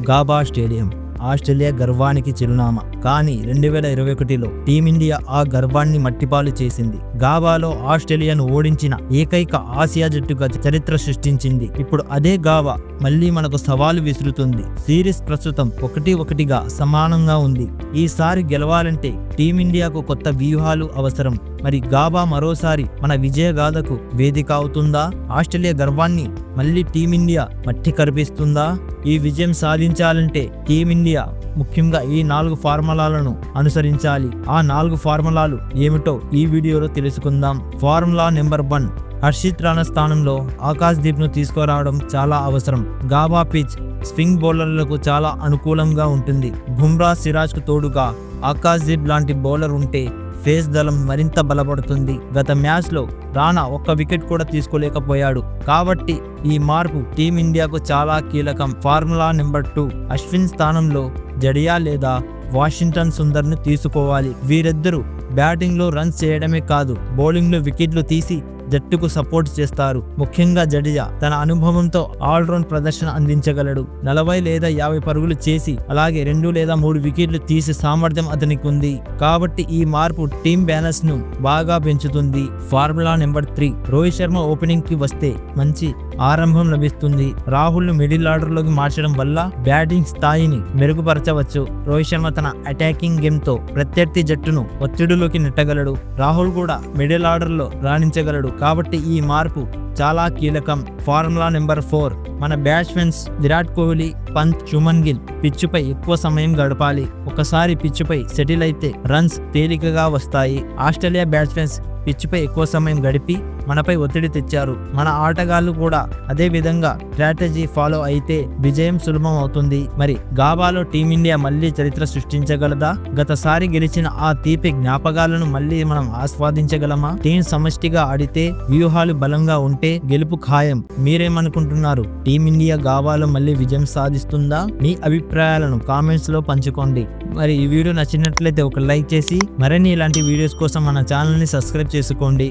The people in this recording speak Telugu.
గాబా స్టేడియం ఆస్ట్రేలియా గర్వానికి చిరునామా. కానీ రెండు వేల ఇరవై ఒకటిలో టీమిండియా ఆ గర్వాన్ని మట్టిపాలు చేసింది. గాబాలో ఆస్ట్రేలియాను ఓడించిన ఏకైక ఆసియా జట్టుగా చరిత్ర సృష్టించింది. ఇప్పుడు అదే గావా మళ్ళీ మనకు సవాలు విసురుతుంది. సిరీస్ ప్రస్తుతం ఒకటి ఒకటిగా సమానంగా ఉంది. ఈసారి గెలవాలంటే టీమిండియాకు కొత్త వ్యూహాలు అవసరం. మరి గాబా మరోసారి మన విజయగాథకు వేదిక అవుతుందా? ఆస్ట్రేలియా గర్వాన్ని మళ్ళీ టీమిండియా మట్టి కరిపిస్తుందా? ఈ విజయం సాధించాలంటే టీమిండియా ముఖ్యంగా ఈ నాలుగు ఫార్ములాలను అనుసరించాలి. ఆ నాలుగు ఫార్ములాలు ఏమిటో ఈ వీడియోలో తెలుసుకుందాం. Formula number one Harshit Rana స్థానంలో ఆకాశ్ దీప్ను తీసుకురావడం చాలా అవసరం. గాబా పిచ్ స్వింగ్ బౌలర్లకు చాలా అనుకూలంగా ఉంటుంది. బుమ్రా సిరాజ్కు తోడుగా ఆకాశ్ దీప్ లాంటి బౌలర్ ఉంటే ఫేస్ దళం మరింత బలపడుతుంది. గత మ్యాచ్లో రాణా ఒక్క వికెట్ కూడా తీసుకోలేకపోయాడు. కాబట్టి ఈ మార్పు టీమిండియాకు చాలా కీలకం. ఫార్ములా నెంబర్ టూ అశ్విన్ స్థానంలో జడియా లేదా వాషింగ్టన్ సుందర్ను తీసుకోవాలి. వీరిద్దరూ బ్యాటింగ్లో రన్స్ చేయడమే కాదు బౌలింగ్లో వికెట్లు తీసి జట్టుకు సపోర్ట్ చేస్తారు. ముఖ్యంగా జడేజా తన అనుభవంతో ఆల్రౌండ్ ప్రదర్శన అందించగలడు. నలభై లేదా యాభై పరుగులు చేసి అలాగే రెండు లేదా మూడు వికెట్లు తీసే సామర్థ్యం అతనికి ఉంది కాబట్టి ఈ మార్పు టీం బ్యాలెన్స్ను బాగా పెంచుతుంది. Formula number three Rohit Sharma ఓపెనింగ్కి వస్తే మంచి ఆరంభం లభిస్తుంది. రాహుల్ను మిడిల్ ఆర్డర్లోకి మార్చడం వల్ల బ్యాటింగ్ స్థాయిని మెరుగుపరచవచ్చు. రోహిత్ శర్మ తన అటాకింగ్ గేమ్తో ప్రత్యర్థి జట్టును ఒత్తిడిలోకి నెట్టగలడు. రాహుల్ కూడా మిడిల్ ఆర్డర్లో రాణించగలడు. కాబట్టి ఈ మార్పు చాలా కీలకం. Formula number four. మన బ్యాట్స్మెన్స్ విరాట్ కోహ్లీ పంత్ శుమన్ గిల్ పిచ్చుపై ఎక్కువ సమయం గడపాలి. ఒకసారి పిచ్చుపై సెటిల్ అయితే రన్స్ తేలికగా వస్తాయి. ఆస్ట్రేలియా బ్యాట్స్మెన్స్ పిచ్చిపై ఎక్కువ సమయం గడిపి మనపై ఒత్తిడి తెచ్చారు. మన ఆటగాళ్ళు కూడా అదే విధంగా స్ట్రాటజీ ఫాలో అయితే విజయం సులభం అవుతుంది మరి గాబాలో టీమిండియా మళ్ళీ చరిత్ర సృష్టించగలదా? గతసారి గెలిచిన ఆ తీపి జ్ఞాపకాలను మళ్ళీ మనం ఆస్వాదించగలమా? టీం సమష్టిగా ఆడితే వ్యూహాలు బలంగా ఉంటే గెలుపు ఖాయం. మీరేమనుకుంటున్నారు? టీమిండియా గాబాలో మళ్ళీ విజయం సాధిస్తుందా? మీ అభిప్రాయాలను కామెంట్స్లో పంచుకోండి. మరి ఈ వీడియో నచ్చినట్లయితే ఒక లైక్ చేసి మరిన్ని ఇలాంటి వీడియోస్ కోసం మన ఛానల్ని సబ్స్క్రైబ్ చేసుకోండి.